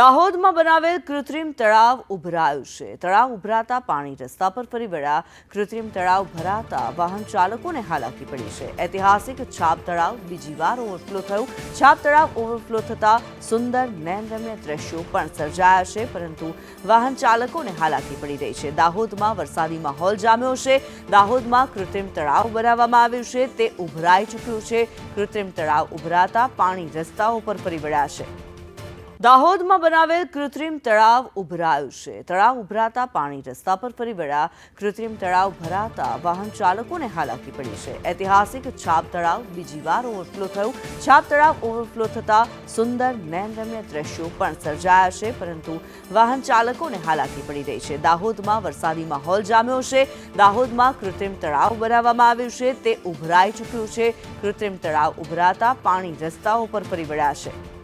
દાહોદમાં બનાવેલ કૃત્રિમ તળાવ ઉભરાયું છે. તળાવ ઉભરાતા પાણી રસ્તા પર ફરી વળ્યા. કૃત્રિમ તળાવ ભરાતા વાહન ચાલકોને હાલાકી પડી છે. ઐતિહાસિક છાપ તળાવ બીજી વાર ઓવરફ્લો થયું. છાપ તળાવ ઓવરફ્લો થતા સુંદર નયનરમ્ય દ્રશ્યો પણ સર્જાયા છે, પરંતુ વાહન ચાલકોને હાલાકી પડી રહી છે. દાહોદમાં વરસાદી માહોલ જામ્યો છે. દાહોદમાં કૃત્રિમ તળાવ બનાવવામાં આવ્યું છે. તે ઉભરાઈ ચૂક્યું છે. કૃત્રિમ તળાવ ઉભરાતા પાણી રસ્તાઓ પર ફરી વળ્યા છે. દાહોદમાં બનાવેલ કૃત્રિમ તળાવ ઉભરાયું છે. તળાવ ઉભરાતા પાણી રસ્તા પર ફરી વળ્યા. કૃત્રિમ તળાવ ભરાતા વાહન ચાલકોને હાલાકી પડી છે. ઐતિહાસિક છાપ તળાવ બીજી વાર ઓવરફ્લો થયું. છાપ તળાવ ઓવરફ્લો થતા સુંદર નયનરમ્ય દ્રશ્યો પણ સર્જાયા છે, પરંતુ વાહન ચાલકોને હાલાકી પડી રહી છે. દાહોદમાં વરસાદી માહોલ જામ્યો છે. દાહોદમાં કૃત્રિમ તળાવ બનાવવામાં આવ્યું છે. તે ઉભરાઈ ચૂક્યું છે. કૃત્રિમ તળાવ ઉભરાતા પાણી રસ્તાઓ પર ફરી વળ્યા છે.